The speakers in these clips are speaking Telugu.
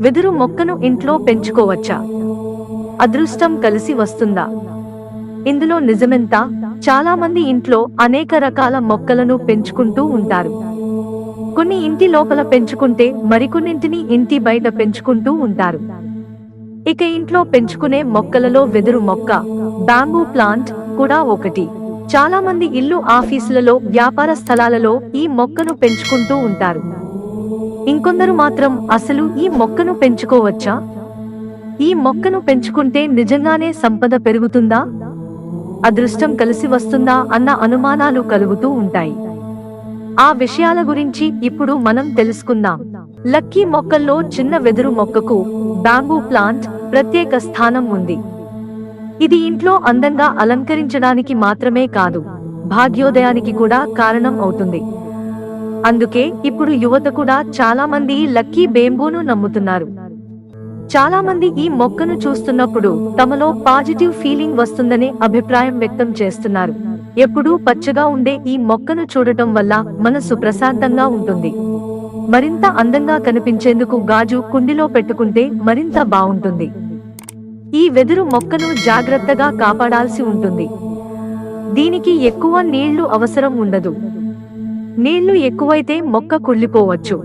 వెదురు మొక్కను ఇంట్లో పెంచుకోవచ్చా? అదృష్టం కలిసి వస్తుందా? ఇందులో నిజమెంత? చాలా మంది ఇంట్లో అనేక రకాల మొక్కలను పెంచుకుంటూ ఉంటారు. కొన్ని ఇంటి లోపల పెంచుకుంటే మరికొన్నింటిని ఇంటి బయట పెంచుకుంటూ ఉంటారు. ఇక ఇంట్లో పెంచుకునే మొక్కలలో వెదురు మొక్క బ్యాంబూ ప్లాంట్ కూడా ఒకటి. చాలా మంది ఇల్లు ఆఫీసులలో వ్యాపార స్థలాలలో ఈ మొక్కను పెంచుకుంటూ ఉంటారు. ఇంకొందరు మాత్రం అసలు ఈ మొక్కను పెంచుకోవచ్చా? ఈ మొక్కను పెంచుకుంటే నిజంగానే సంపద పెరుగుతుందా? అదృష్టం కలిసి వస్తుందా అన్న అనుమానాలు కలుగుతూ ఉంటాయి. ఆ విషయాల గురించి ఇప్పుడు మనం తెలుసుకుందాం. లక్కీ మొక్కల్లో చిన్న వెదురు మొక్కకు బ్యాంబూ ప్లాంట్ ప్రత్యేక స్థానం ఉంది. ఇది ఇంట్లో అందంగా అలంకరించడానికి మాత్రమే కాదు భాగ్యోదయానికి కూడా కారణం అవుతుంది. అందుకే ఇప్పుడు యువత కూడా చాలా మంది లక్కీ బేంబూను నమ్ముతున్నారు. చాలా మంది ఈ మొక్కను చూస్తున్నప్పుడు తమలో పాజిటివ్ ఫీలింగ్ వస్తుందనే అభిప్రాయం వ్యక్తం చేస్తున్నారు. ఎప్పుడూ పచ్చగా ఉండే ఈ మొక్కను చూడటం వల్ల మనసు ప్రశాంతంగా ఉంటుంది. మరింత అందంగా కనిపించేందుకు గాజు కుండిలో పెట్టుకుంటే మరింత బాగుంటుంది. ఈ వెదురు మొక్కను జాగ్రత్తగా కాపాడాల్సి ఉంటుంది. దీనికి ఎక్కువ నీళ్ళు అవసరం ఉండదు. నీళ్ళు ఎక్కువైతే మొక్క కుళ్ళిపోవచ్చు.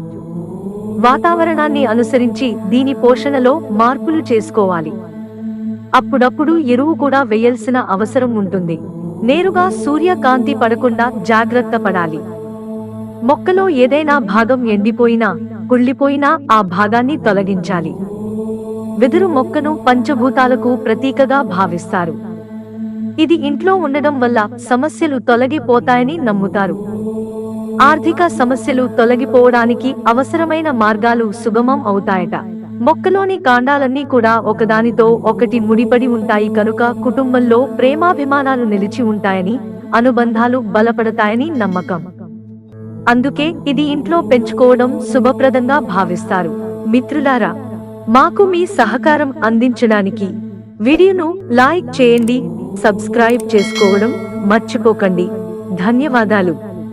వాతావరణాన్ని అనుసరించి దీని పోషణలో మార్పులు చేసుకోవాలి. అప్పుడప్పుడు ఎరువు కూడా వేయాల్సిన అవసరం ఉంటుంది. నేరుగా సూర్యకాంతి పడకుండా జాగ్రత్త పడాలి. మొక్కలో ఏదైనా భాగం ఎండిపోయినా కుళ్ళిపోయినా ఆ భాగాన్ని తొలగించాలి. వెదురు మొక్కను పంచభూతాలకు ప్రతీకగా భావిస్తారు. ఇది ఇంట్లో ఉండడం వల్ల సమస్యలు తొలగిపోతాయని నమ్ముతారు. ఆర్థిక సమస్యలు తొలగిపోవడానికి అవసరమైన మార్గాలు సుగమం అవుతాయట. మొక్కలోని కాండాలన్నీ కూడా ఒకదానితో ఒకటి ముడిపడి ఉంటాయి కనుక కుటుంబంలో ప్రేమాభిమానాలు నిలిచి ఉంటాయని అనుబంధాలు బలపడతాయని నమ్మకం. అందుకే ఇది ఇంట్లో పెంచుకోవడం శుభప్రదంగా భావిస్తారు. మిత్రులారా మాకు మీ సహకారం అందించడానికి వీడియోను లైక్ చేయండి సబ్స్క్రైబ్ చేసుకోవడం మర్చిపోకండి. ధన్యవాదాలు.